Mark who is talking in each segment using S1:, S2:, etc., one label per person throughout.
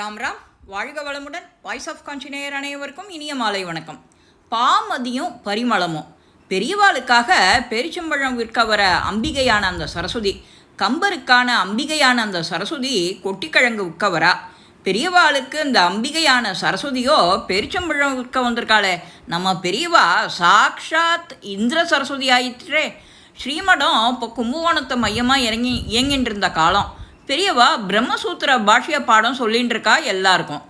S1: ராம் ராம். வாழ்க வளமுடன். Voice of கான்சினேயர் அனைவருக்கும் இனிய மாலை வணக்கம். பாமதியும் பரிமளமும். பெரியவாளுக்காக பெரிச்சம்பழம் விற்க வர அம்பிகையான அந்த சரஸ்வதி கம்பருக்கான அம்பிகையான அந்த சரஸ்வதி கொட்டிக்கிழங்கு விற்க வரா. பெரியவாளுக்கு இந்த அம்பிகையான சரஸ்வதியோ பெரிச்சம்பழம் விற்க வந்திருக்காளே. நம்ம பெரியவா சாக்ஷாத் இந்திர சரஸ்வதி ஆயிற்றே. ஸ்ரீமடம் இப்போ கும்பகோணத்தை மையமாக இறங்கி இயங்கின்றிருந்த காலம். பெரியவா பிரம்மசூத்திர பாஷ்ய பாடம் சொல்லின்னு இருக்கா எல்லாருக்கும்.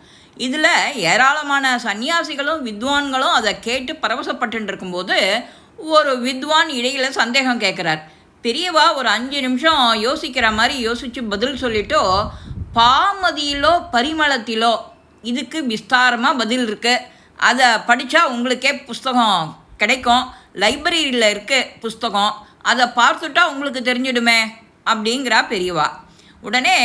S1: இதில் ஏராளமான சன்னியாசிகளும் வித்வான்களும் அதை கேட்டு பரவசப்பட்டு இருக்கும்போது ஒரு வித்வான் இடையில் சந்தேகம் கேட்குறார் பெரியவா ஒரு அஞ்சு நிமிஷம் யோசிக்கிற மாதிரி யோசித்து பதில் சொல்லிட்டோ பாமதியிலோ பரிமளத்திலோ இதுக்கு விஸ்தாரமாக பதில் இருக்குது அதை படித்தா உங்களுக்கே புஸ்தகம் கிடைக்கும். லைப்ரரியில் இருக்குது புஸ்தகம். அதை பார்த்துட்டா உங்களுக்கு தெரிஞ்சிடுமே அப்படிங்கிறா பெரியவா. உடனே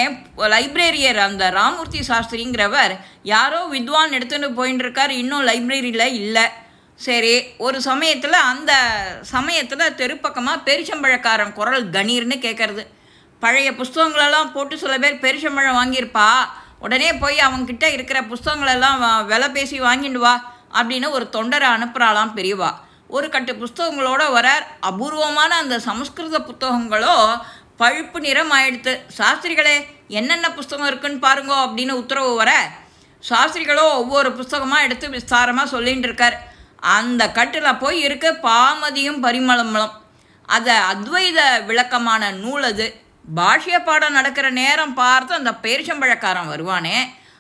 S1: லைப்ரரியர் அந்த ராமூர்த்தி சாஸ்திரிங்கிறவர் யாரோ வித்வான் எடுத்துன்னு போயின்னு இருக்கார் இன்னும் லைப்ரரியில் இல்லை. சரி ஒரு சமயத்தில் அந்த சமயத்தில் தெருப்பக்கமாக பெரிச்சம்பழக்காரன் குரல் கணீர்னு கேட்குறது பழைய புஸ்தகங்களெல்லாம் போட்டு சில பேர் பெரிச்சம்பழம் வாங்கியிருப்பா. உடனே போய் அவங்கக்கிட்ட இருக்கிற புஸ்தகங்களெல்லாம் விலை பேசி வாங்கிட்டு வா அப்படின்னு ஒரு தொண்டரை அனுப்புகிறாளாம் பெரியவா. ஒரு கட்டு புஸ்தகங்களோட வரார். அபூர்வமான அந்த சமஸ்கிருத புத்தகங்களோ பழுப்பு நிறம் ஆயிடுத்து சாஸ்திரிகளே என்னென்ன புஸ்தகம் இருக்குன்னு பாருங்கோ அப்படின்னு உத்தரவு வர சாஸ்திரிகளோ ஒவ்வொரு புஸ்தகமாக எடுத்து விஸ்தாரமாக சொல்லிகிட்டு இருக்கார். அந்த கட்டில் போய் இருக்க பாமதியும் பரிமளமலம் அதை அத்வைத விளக்கமான நூல் அது. பாஷ்ய பாடம் நடக்கிற நேரம் பார்த்து அந்த பேரிச்சம்பழக்காரன் வருவானே.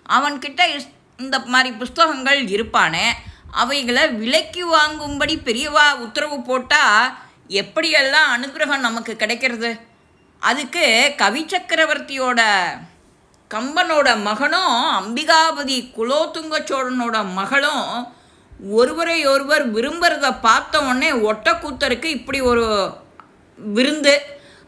S1: அவன்கிட்ட இஸ்- இந்த மாதிரி புஸ்தகங்கள் இருப்பானே. அவைகளை விலைக்கு வாங்கும்படி பெரியவா உத்தரவு போட்டால் எப்படியெல்லாம் அனுகிரகம் நமக்கு கிடைக்கிறது? அதுக்கு கவி சக்கரவர்த்தியோட கம்பனோட மகனும் அம்பிகாபதி குலோத்துங்க சோழனோட மகளும் ஒருவரை ஒருவர் விரும்புறத பார்த்த உடனே ஒட்டக்கூத்தருக்கு இப்படி ஒரு விருந்து.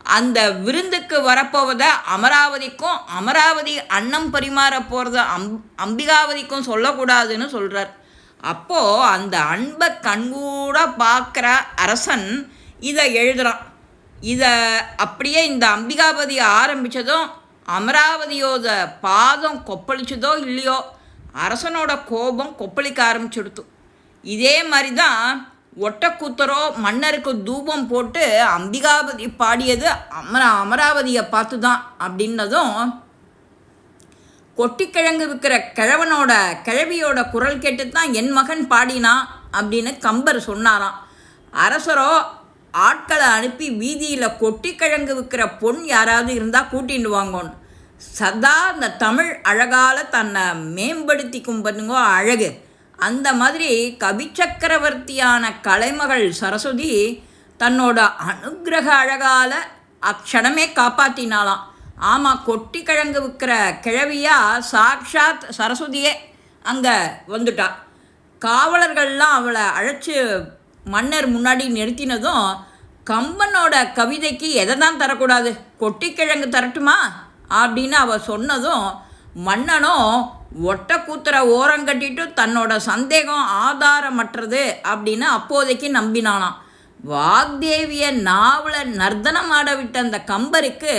S1: அந்த விருந்துக்கு வரப்போவத அமராவதிக்கும் அமராவதி அன்னம் பரிமாற போகிறத அம் அம்பிகாவதிக்கும் சொல்லக்கூடாதுன்னு சொல்கிறார் அப்போது அந்த அன்பை கண்கூட பார்க்குற அரசன் இதை எழுதுகிறான் இதை அப்படியே இந்த அம்பிகாபதி ஆரம்பித்ததும் அமராவதியோட பாதம் கொப்பளிச்சதோ இல்லையோ அரசனோட கோபம் கொப்பளிக்க ஆரம்பிச்சுடுத்து. இதே மாதிரி தான் ஒட்டக்கூத்தரோ மன்னருக்கு தூபம் போட்டு அம்பிகாபதி பாடியது அமர அமராவதியை பார்த்து தான் அப்படின்னதும் கொட்டிக்கிழங்கு விற்கிற கிழவனோட கிழவியோட குரல் கேட்டு தான் என் மகன் பாடினான் அப்படின்னு கம்பர் சொன்னாராம். அரசரோ ஆட்களை அனுப்பி வீதியில் கொட்டிக்கிழங்கு விற்கிற பொன் யாராவது இருந்தால் கூட்டிட்டு வாங்கணும் சதா அந்த தமிழ் அழகால் தன்னை மேம்படுத்தி பண்ணுங்கோ அழகு. அந்த மாதிரி கவிச்சக்கரவர்த்தியான கலைமகள் சரஸ்வதி தன்னோட அனுக்கிரக அழகால் அக்ஷணமே காப்பாற்றினாலாம் ஆமாம் கொட்டி கிழங்கு விற்கிற கிழவியாக சாக்ஷாத் சரஸ்வதியே அங்கே வந்துட்டா. காவலர்கள்லாம் அவளை அழைச்சி மன்னர் முன்னாடி நிறுத்தினதும் கம்பனோட கவிதைக்கு எதை தான் தரக்கூடாது? கொட்டிக்கிழங்கு தரட்டுமா? அப்படின்னு அவ சொன்னதும் மன்னனும் ஒட்ட கூத்துற ஓரங்கட்டிட்டு தன்னோட சந்தேகம் ஆதாரமற்றது அப்படின்னு அப்போதைக்கு நம்பினானாம். வாக்தேவியை நாவல நர்தனம் ஆட விட்ட அந்த கம்பருக்கு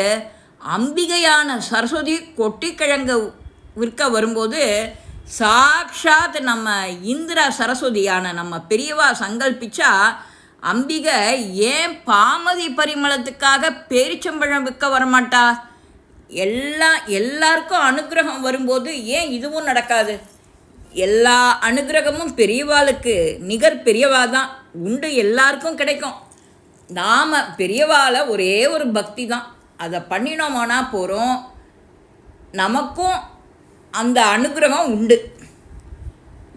S1: அம்பிகையான சரஸ்வதி கொட்டிக்கிழங்கு விற்க வரும்போது சாக்ஷாத் நம்ம இந்திரா சரஸ்வதியான நம்ம பெரியவா சங்கல்பிச்சா அம்பிகை ஏன் பாமதி பரிமளத்துக்காக பேரிச்சம்பழம் விற்க வரமாட்டா? எல்லா எல்லாருக்கும் அனுகிரகம் வரும்போது ஏன் இதுவும் நடக்காது? எல்லா அனுகிரகமும் பெரியவாளுக்கு நிகர் பெரியவா தான் உண்டு எல்லாருக்கும் கிடைக்கும். நாம் பெரியவாளை ஒரே ஒரு பக்தி தான் அதை பண்ணினோமானா போகிறோம் நமக்கும் அந்த அனுகிரகம் உண்டு.